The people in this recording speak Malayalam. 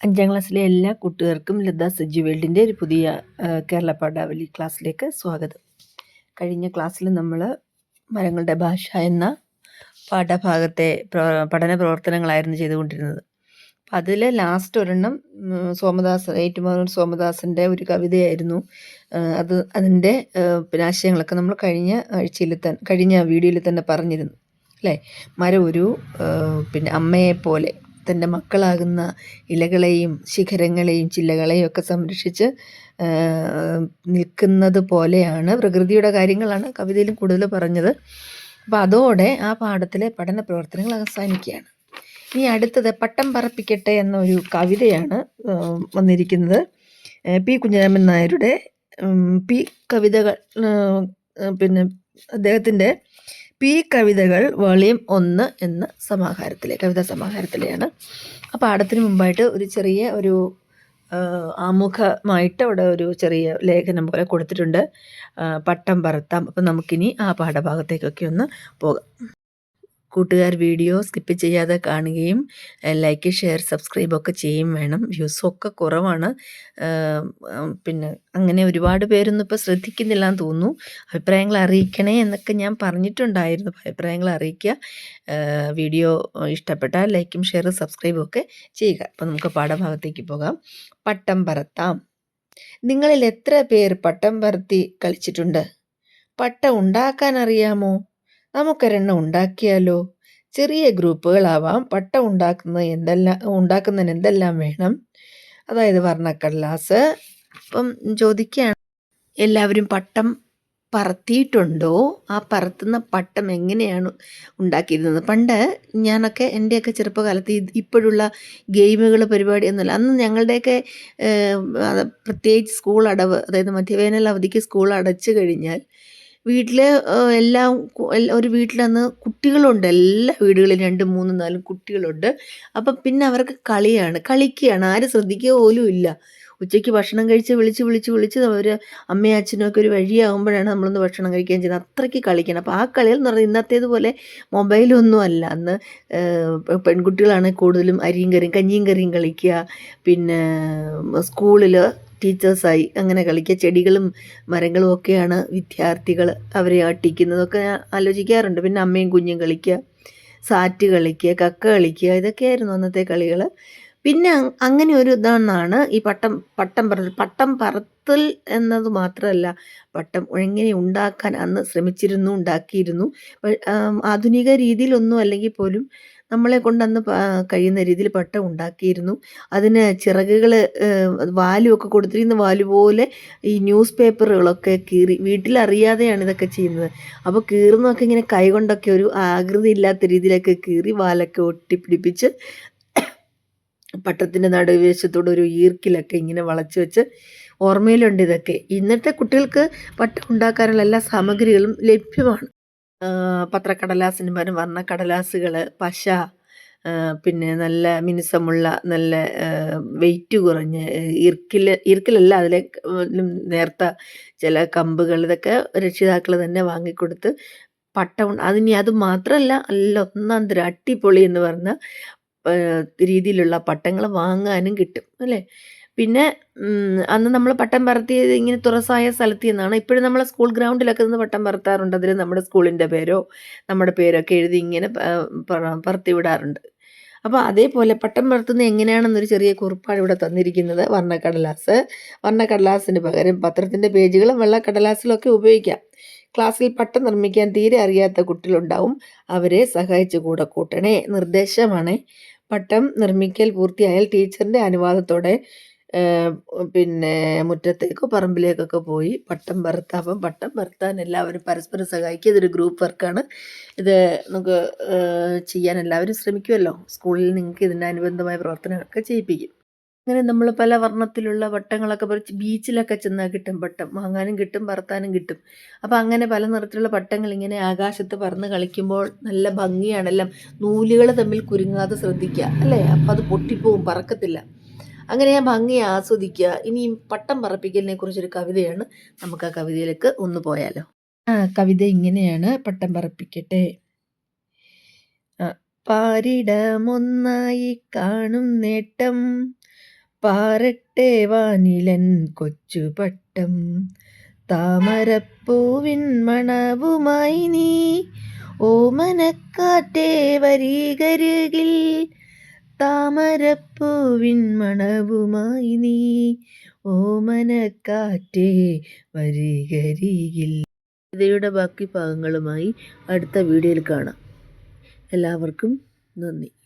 അഞ്ചാം ക്ലാസ്സിലെ എല്ലാ കൂട്ടുകാർക്കും ലത സജി വേൾഡിന്റെ ഒരു പുതിയ കേരള പാഠാവലി ക്ലാസ്സിലേക്ക് സ്വാഗതം. കഴിഞ്ഞ ക്ലാസ്സിൽ നമ്മൾ മരങ്ങളുടെ ഭാഷ എന്ന പാഠഭാഗത്തെ പഠന പ്രവർത്തനങ്ങളായിരുന്നു ചെയ്തുകൊണ്ടിരുന്നത്. അപ്പം അതിൽ ലാസ്റ്റ് ഒരെണ്ണം സോമദാസ് ഏറ്റുമാനൂർ സോമദാസിന്റെ ഒരു കവിതയായിരുന്നു. അത് അതിന്റെ പിന്നെ ആശയങ്ങളൊക്കെ നമ്മൾ കഴിഞ്ഞ ആഴ്ചയിൽ തന്നെ കഴിഞ്ഞ വീഡിയോയിൽ തന്നെ പറഞ്ഞിരുന്നു. അല്ലേ? മരം ഒരു പിന്നെ അമ്മയെ പോലെ തന്റെ മക്കളാകുന്ന ഇലകളെയും ശിഖരങ്ങളെയും ചില്ലകളെയും ഒക്കെ സംരക്ഷിച്ച് നിൽക്കുന്നത് പോലെയാണ് പ്രകൃതിയുടെ കാര്യങ്ങളാണ് കവിതയിലും കൂടുതൽ പറഞ്ഞത്. അപ്പോൾ അതോടെ ആ പാഠത്തിലെ പഠന പ്രവർത്തനങ്ങൾ അവസാനിക്കുകയാണ്. ഇനി അടുത്തത് പട്ടം പറപ്പിക്കട്ടെ എന്നൊരു കവിതയാണ് വന്നിരിക്കുന്നത്. പി കുഞ്ഞരാമൻ നായരുടെ പി കവിതകൾ പിന്നെ അദ്ദേഹത്തിന്റെ പി കവിതകൾ വോളിയം ഒന്ന് എന്ന സമാഹാരത്തിലെ കവിതാ സമാഹാരത്തിലെയാണ്. ആ പാഠത്തിന് മുമ്പായിട്ട് ഒരു ചെറിയ ഒരു ആമുഖമായിട്ട് അവിടെ ഒരു ചെറിയ ലേഖനം പോലെ കൊടുത്തിട്ടുണ്ട്. പട്ടം പറത്താം. അപ്പം നമുക്കിനി ആ പാഠഭാഗത്തേക്കൊക്കെ ഒന്ന് പോകാം. കൂട്ടുകാർ വീഡിയോ സ്കിപ്പ് ചെയ്യാതെ കാണുകയും ലൈക്ക് ഷെയർ സബ്സ്ക്രൈബ് ഒക്കെ ചെയ്യും വേണം. വ്യൂസും ഒക്കെ കുറവാണ്. പിന്നെ അങ്ങനെ ഒരുപാട് പേരൊന്നും ഇപ്പോൾ ശ്രദ്ധിക്കുന്നില്ല എന്ന് തോന്നുന്നു. അഭിപ്രായങ്ങൾ അറിയിക്കണേ എന്നൊക്കെ ഞാൻ പറഞ്ഞിട്ടുണ്ടായിരുന്നു. അഭിപ്രായങ്ങൾ അറിയിക്കുക. വീഡിയോ ഇഷ്ടപ്പെട്ടാൽ ലൈക്കും ഷെയറും സബ്സ്ക്രൈബും ഒക്കെ ചെയ്യുക. അപ്പോൾ നമുക്ക് പാഠഭാഗത്തേക്ക് പോകാം. പട്ടം പറത്താം. നിങ്ങളിൽ എത്ര പേർ പട്ടം പറത്തി കളിച്ചിട്ടുണ്ട്? പട്ടം ഉണ്ടാക്കാൻ അറിയാമോ? നമുക്കൊരെണ്ണം ഉണ്ടാക്കിയാലോ? ചെറിയ ഗ്രൂപ്പുകളാവാം. പട്ടം ഉണ്ടാക്കുന്ന എന്തെല്ലാം ഉണ്ടാക്കുന്നതിന് എന്തെല്ലാം വേണം? അതായത് വർണക്കടലാസ്. അപ്പം ചോദിക്കുകയാണ് എല്ലാവരും പട്ടം പറത്തിയിട്ടുണ്ടോ? ആ പറത്തുന്ന പട്ടം എങ്ങനെയാണ് ഉണ്ടാക്കിയിരുന്നത്? പണ്ട് ഞാനൊക്കെ എന്റെയൊക്കെ ചെറുപ്പകാലത്ത് ഇപ്പോഴുള്ള ഗെയിമുകൾ പരിപാടി ഒന്നുമില്ല. അന്ന് ഞങ്ങളുടെയൊക്കെ പ്രത്യേകിച്ച് സ്കൂൾ അടവ് അതായത് മധ്യവേനൽ അവധിക്ക് സ്കൂൾ അടച്ചു കഴിഞ്ഞാൽ വീട്ടിൽ എല്ലാം ഒരു വീട്ടിലന്ന് കുട്ടികളുണ്ട്. എല്ലാ വീടുകളിലും രണ്ടും മൂന്നും നാലും കുട്ടികളുണ്ട്. അപ്പം പിന്നെ അവർക്ക് കളിയാണ്. കളിക്കുകയാണ്. ആരും ശ്രദ്ധിക്കുക പോലും ഇല്ല. ഉച്ചയ്ക്ക് ഭക്ഷണം കഴിച്ച് വിളിച്ച് വിളിച്ച് വിളിച്ച് അവർ അമ്മയും അച്ഛനും ഒക്കെ ഒരു വഴിയാകുമ്പോഴാണ് നമ്മളൊന്ന് ഭക്ഷണം കഴിക്കുകയും ചെയ്യുന്നത്. അത്രയ്ക്ക് കളിക്കണം. അപ്പോൾ ആ കളികൾ എന്ന് പറഞ്ഞാൽ ഇന്നത്തേതുപോലെ മൊബൈലൊന്നും അല്ല. അന്ന് പെൺകുട്ടികളാണ് കൂടുതലും അരിയും കറിയും കഞ്ഞിയും കറിയും കളിക്കുക. പിന്നെ സ്കൂളിൽ ടീച്ചേഴ്സായി അങ്ങനെ കളിക്കുക. ചെടികളും മരങ്ങളും ഒക്കെയാണ് വിദ്യാർത്ഥികൾ അവരെ ആട്ടിക്കുന്നതൊക്കെ ഞാൻ ആലോചിക്കാറുണ്ട്. പിന്നെ അമ്മയും കുഞ്ഞും കളിക്കുക. സാറ്റ് കളിക്കുക കക്ക കളിക്കുക ഇതൊക്കെയായിരുന്നു അന്നത്തെ കളികൾ പിന്നെ അങ്ങനെ ഒരു ഇതാണെന്നാണ് ഈ പട്ടം പട്ടം പറത്തൽ പട്ടം പറത്തൽ എന്നത് മാത്രമല്ല പട്ടം എങ്ങനെ ഉണ്ടാക്കാൻ അന്ന് ശ്രമിച്ചിരുന്നു ഉണ്ടാക്കിയിരുന്നു. ആധുനിക രീതിയിലൊന്നും അല്ലെങ്കിൽ പോലും നമ്മളെ കൊണ്ട് അന്ന് കഴിയുന്ന രീതിയിൽ പട്ടം ഉണ്ടാക്കിയിരുന്നു. അതിന് ചിറകുകൾ വാലുമൊക്കെ കൊടുത്തിരുന്ന വാൽ പോലെ ഈ ന്യൂസ് പേപ്പറുകളൊക്കെ കീറി വീട്ടിലറിയാതെയാണ് ഇതൊക്കെ ചെയ്യുന്നത്. അപ്പോൾ കീറുന്നൊക്കെ ഇങ്ങനെ കൈകൊണ്ടൊക്കെ ഒരു ആകൃതി ഇല്ലാത്ത രീതിയിലൊക്കെ കീറി വാലൊക്കെ ഒട്ടിപ്പിടിപ്പിച്ച് പട്ടത്തിന്റെ നടുവശത്തോടെ ഒരു ഈർക്കിലൊക്കെ ഇങ്ങനെ വളച്ച് വെച്ച് ഓർമ്മയിലുണ്ട് ഇതൊക്കെ. ഇന്നത്തെ കുട്ടികൾക്ക് പട്ടം ഉണ്ടാക്കാനുള്ള എല്ലാ സാമഗ്രികളും ലഭ്യമാണ്. പത്രക്കടലാസിന് പകരം വർണക്കടലാസുകൾ പശ പിന്നെ നല്ല മിനുസമുള്ള നല്ല വെയിറ്റ് കുറഞ്ഞ ഇർക്കിൽ ഇർക്കിലല്ല അതിലെ നേർത്ത ചില കമ്പുകൾ ഇതൊക്കെ രക്ഷിതാക്കൾ തന്നെ വാങ്ങിക്കൊടുത്ത് പട്ടം അതിനി അത് മാത്രമല്ല അല്ല ഒന്നാം തരം അട്ടിപ്പൊളി എന്ന് പറഞ്ഞ രീതിയിലുള്ള പട്ടങ്ങൾ വാങ്ങാനും കിട്ടും അല്ലേ? പിന്നെ അന്ന് നമ്മൾ പട്ടം പറത്തിയത് ഇങ്ങനെ തുറസായ സ്ഥലത്ത് നിന്നാണ്. ഇപ്പോഴും നമ്മളെ സ്കൂൾ ഗ്രൗണ്ടിലൊക്കെ നിന്ന് പട്ടം പറത്താറുണ്ട്. അതിൽ നമ്മുടെ സ്കൂളിന്റെ പേരോ നമ്മുടെ പേരൊക്കെ എഴുതി ഇങ്ങനെ പറത്തി വിടാറുണ്ട്. അപ്പോൾ അതേപോലെ പട്ടം പറത്തുന്നത് എങ്ങനെയാണെന്നൊരു ചെറിയ കുറിപ്പാണ് ഇവിടെ തന്നിരിക്കുന്നത്. വർണക്കടലാസ്. വർണക്കടലാസിന് പകരം പത്രത്തിന്റെ പേജുകളും വെള്ളക്കടലാസിലും ഒക്കെ ഉപയോഗിക്കാം. ക്ലാസ്സിൽ പട്ടം നിർമ്മിക്കാൻ തീരെ അറിയാത്ത കുട്ടികളുണ്ടാവും. അവരെ സഹായിച്ചു കൂടെ കൂട്ടണേ. നിർദ്ദേശമാണ്. പട്ടം നിർമ്മിക്കൽ പൂർത്തിയായാൽ ടീച്ചറിന്റെ അനുവാദത്തോടെ പിന്നെ മുറ്റത്തേക്കോ പറമ്പിലേക്കൊക്കെ പോയി പട്ടം പറത്താം അപ്പം പട്ടം പറത്താൻ എല്ലാവരും പരസ്പരം സഹായിക്കുക. ഇതൊരു ഗ്രൂപ്പ് വർക്കാണ്. ഇത് നമുക്ക് ചെയ്യാൻ എല്ലാവരും ശ്രമിക്കുമല്ലോ. സ്കൂളിൽ നിങ്ങൾക്ക് ഇതിന്റെ അനുബന്ധമായ പ്രവർത്തനങ്ങളൊക്കെ ചെയ്യിപ്പിക്കും. അങ്ങനെ നമ്മൾ പല വർണത്തിലുള്ള വട്ടങ്ങളൊക്കെ പറിച്ച് ബീച്ചിലൊക്കെ ചെന്നാൽ കിട്ടും വട്ടം. വാങ്ങാനും കിട്ടും പറത്താനും കിട്ടും. അപ്പോൾ അങ്ങനെ പല നിറത്തിലുള്ള പട്ടങ്ങൾ ഇങ്ങനെ ആകാശത്ത് പറന്ന് കളിക്കുമ്പോൾ നല്ല ഭംഗിയാണെല്ലാം. നൂലുകൾ തമ്മിൽ കുരുങ്ങാതെ ശ്രദ്ധിക്കുക അല്ലേ? അപ്പോൾ അത് പൊട്ടിപ്പോവും പറക്കത്തില്ല. അങ്ങനെ ആ ഭംഗി ആസ്വദിക്കുക. ഇനി പട്ടം പറപ്പിക്കലിനെ കുറിച്ചൊരു കവിതയാണ്. നമുക്ക് ആ കവിതയിലേക്ക് ഒന്ന് പോയാലോ? ആ കവിത ഇങ്ങനെയാണ്. പട്ടം പറപ്പിക്കട്ടെ. പാരിടമൊന്നായി കാണും നേട്ടം. പാറട്ടെ വാനിലൻ കൊച്ചുപട്ടം. താമരപ്പൂവിൻ മണവുമായി നീ ഓമനക്കാറ്റേ വരീകരുകിൽ. താമരപ്പൂവിൻ മണവുമായി നീ ഓമനക്കാറ്റേ വരികരികിൽ. കവിതയുടെ ബാക്കി ഭാഗങ്ങളുമായി അടുത്ത വീഡിയോയിൽ കാണാം. എല്ലാവർക്കും നന്ദി.